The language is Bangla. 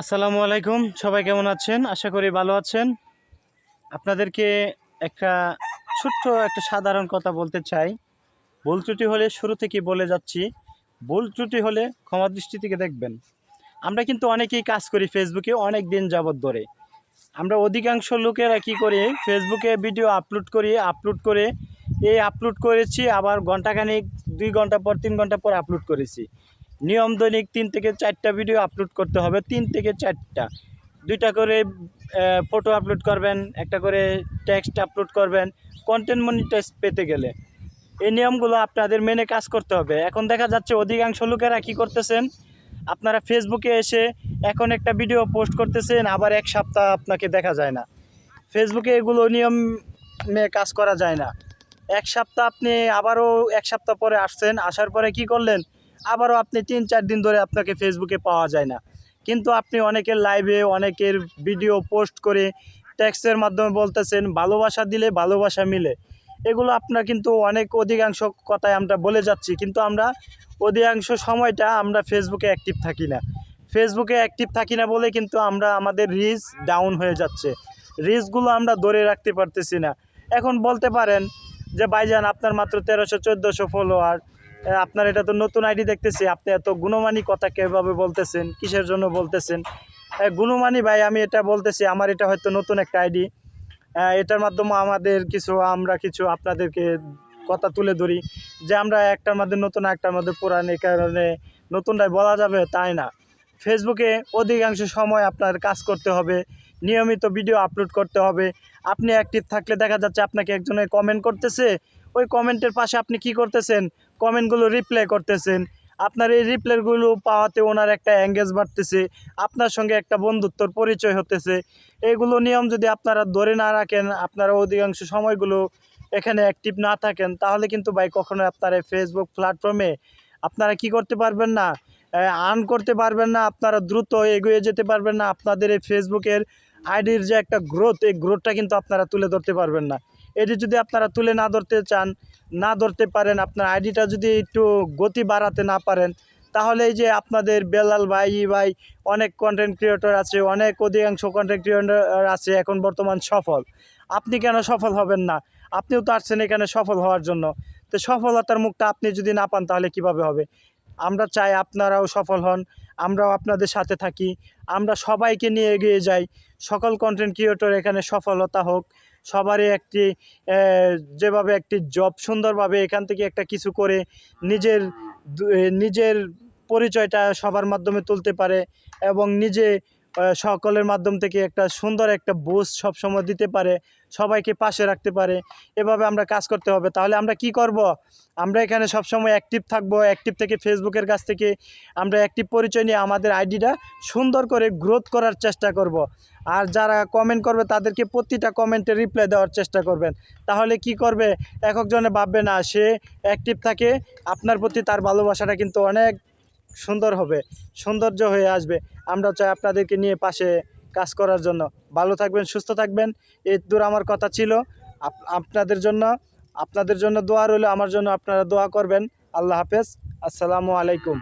আসসালামু আলাইকুম, সবাই কেমন আছেন? আশা করি ভালো আছেন। আপনাদেরকে একটা ছোট্ট একটা সাধারণ কথা বলতে চাই। ভুল ত্রুটি হলে শুরু থেকে বলে যাচ্ছি। ভুল ত্রুটি হলে ক্ষমা দৃষ্টি থেকে দেখবেন। আমরা কিন্তু অনেকেই কাজ করি ফেসবুকে অনেক দিন যাবৎ ধরে। আমরা অধিকাংশ লোকেরা কী করি? ফেসবুকে ভিডিও আপলোড করি আপলোড করে এই আপলোড করেছি, আবার ঘন্টাখানিক, দুই ঘণ্টা পর, তিন ঘণ্টা পর আপলোড করেছি। নিয়ম দৈনিক তিন থেকে চারটা ভিডিও আপলোড করতে হবে, তিন থেকে চারটা। দুইটা করে ফটো আপলোড করবেন, একটা করে টেক্সট আপলোড করবেন কন্টেন্ট মনিটাইজ পেতে গেলে। এই নিয়মগুলো আপনাদের মেনে কাজ করতে হবে। এখন দেখা যাচ্ছে অধিকাংশ লোকেরা কী করতেছেন? আপনারা ফেসবুকে এসে এখন একটা ভিডিও পোস্ট করতেছেন, আবার এক সপ্তাহ আপনাকে দেখা যায় না। ফেসবুকে এগুলো নিয়ম নিয়মে কাজ করা যায় না। এক সপ্তাহ আপনি আবারও এক সপ্তাহ পরে আসছেন, আসার পরে কি করলেন? আবারও আপনি তিন, চার দিন ধরে আপনাকে ফেসবুকে পাওয়া যায় না। কিন্তু আপনি অনেকের লাইভে অনেকের ভিডিও পোস্ট করে ট্যাক্সের মাধ্যমে বলতেছেন, ভালোবাসা দিলে ভালোবাসা মিলে। এগুলো আপনার কিন্তু অনেক অধিকাংশ কথায় আমরা বলে যাচ্ছি, কিন্তু আমরা অধিকাংশ সময়টা আমরা ফেসবুকে অ্যাক্টিভ থাকি না। ফেসবুকে অ্যাক্টিভ থাকি না বলে কিন্তু আমরা আমাদের রিচ ডাউন হয়ে যাচ্ছে। রিচগুলো আমরা ধরে রাখতে পারতেছি না। এখন বলতে পারেন যে, ভাইজান, আপনার মাত্র তেরোশো, চোদ্দোশো ফলোয়ার আপনার এটা তো নতুন আইডি দেখতেছি আপনি এত গুণমানী কথা কীভাবে বলতেছেন কিসের জন্য বলতেছেন? এ, গুণমানী ভাই আমি এটা বলতেছি আমার এটা হয়তো নতুন একটা আইডি। এটার মাধ্যমে আমাদের কিছু আমরা কিছু আপনাদেরকে কথা তুলে ধরি যে আমরা একটার মধ্যে নতুন একটার মধ্যে পুরান এই কারণে নতুনটাই বলা যাবে তাই না? ফেসবুকে অধিকাংশ সময় আপনার কাজ করতে হবে নিয়মিত ভিডিও আপলোড করতে হবে। আপনি অ্যাক্টিভ থাকলে দেখা যাচ্ছে আপনাকে একজনের কমেন্ট করতেছে ওই কমেন্টের পাশে আপনি কি করতেছেন? কমেন্টগুলো রিপ্লাই করতেছেন। আপনার এই রিপ্লাইগুলো পাওয়াতে ওনার একটা অ্যাঙ্গেজ বাড়তেছে, আপনার সঙ্গে একটা বন্ধুত্বর পরিচয় হতেছে। এগুলো নিয়ম যদি আপনারা ধরে না রাখেন, আপনারা অধিকাংশ সময়গুলো এখানে অ্যাক্টিভ না থাকেন, তাহলে কিন্তু ভাই কখনো আপনার এই ফেসবুক প্ল্যাটফর্মে আপনারা কি করতে পারবেন না? আর্ন করতে পারবেন না, আপনারা দ্রুত এগিয়ে যেতে পারবেন না, আপনাদের এই ফেসবুকের আইডির যে একটা গ্রোথ এই গ্রোথটা কিন্তু আপনারা তুলে ধরতে পারবেন না। এটি যদি আপনারা তুলে না ধরতে চান, না ধরতে পারেন, আপনার আইডিটা যদি একটু গতি বাড়াতে না পারেন, তাহলে এই যে আপনাদের বেলাল ভাই ভাই, অনেক কন্টেন্ট ক্রিয়েটর আছে, অনেক অধিকাংশ কন্টেন্ট ক্রিয়েটর আছে এখন বর্তমান সফল। আপনি কেন সফল হবেন না? আপনিও তো আসছেন এখানে সফল হওয়ার জন্য। তো সফলতার মুখটা আপনি যদি না পান, তাহলে কীভাবে হবে? আমরা চাই আপনারাও সফল হন, আমরাও আপনাদের সাথে থাকি, আমরা সবাইকে নিয়ে এগিয়ে যাই। সকল কন্টেন্ট ক্রিয়েটর এখানে সফলতা হোক। সবারই একটি যেভাবে একটি জব সুন্দরভাবে এখান থেকে একটা কিছু করে নিজের নিজের পরিচয়টা সবার মাধ্যমে তুলতে পারে এবং নিজে সকলের মাধ্যম থেকে একটা সুন্দর একটা বুস্ট সবসময় দিতে পারে, সবাইকে পাশে রাখতে পারে, এভাবে আমরা কাজ করতে হবে। তাহলে আমরা কি করব? আমরা এখানে সবসময় অ্যাক্টিভ থাকব অ্যাক্টিভ থেকে ফেসবুকের কাছ থেকে আমরা অ্যাক্টিভ পরিচয় নিয়ে আমাদের আইডিটা সুন্দর করে গ্রোথ করার চেষ্টা করব। আর যারা কমেন্ট করবে তাদেরকে প্রতিটা কমেন্টে রিপ্লাই দেওয়ার চেষ্টা করবেন। তাহলে কি করবে? এক একজনে ভাববে না, সে অ্যাক্টিভ থাকে, আপনার প্রতি তার ভালোবাসাটা কিন্তু অনেক সুন্দর হবে, সৌন্দর্য হয়ে আসবে। আমরা চাই আপনাদেরকে নিয়ে পাশে কাজ করার জন্য। ভালো থাকবেন, সুস্থ থাকবেন। এই দূর আমার কথা ছিল। আপ- আপনাদের জন্য আপনাদের জন্য দোয়া রইল। আমার জন্য আপনারা দোয়া করবেন। আল্লাহ হাফেজ। আসসালামু আলাইকুম।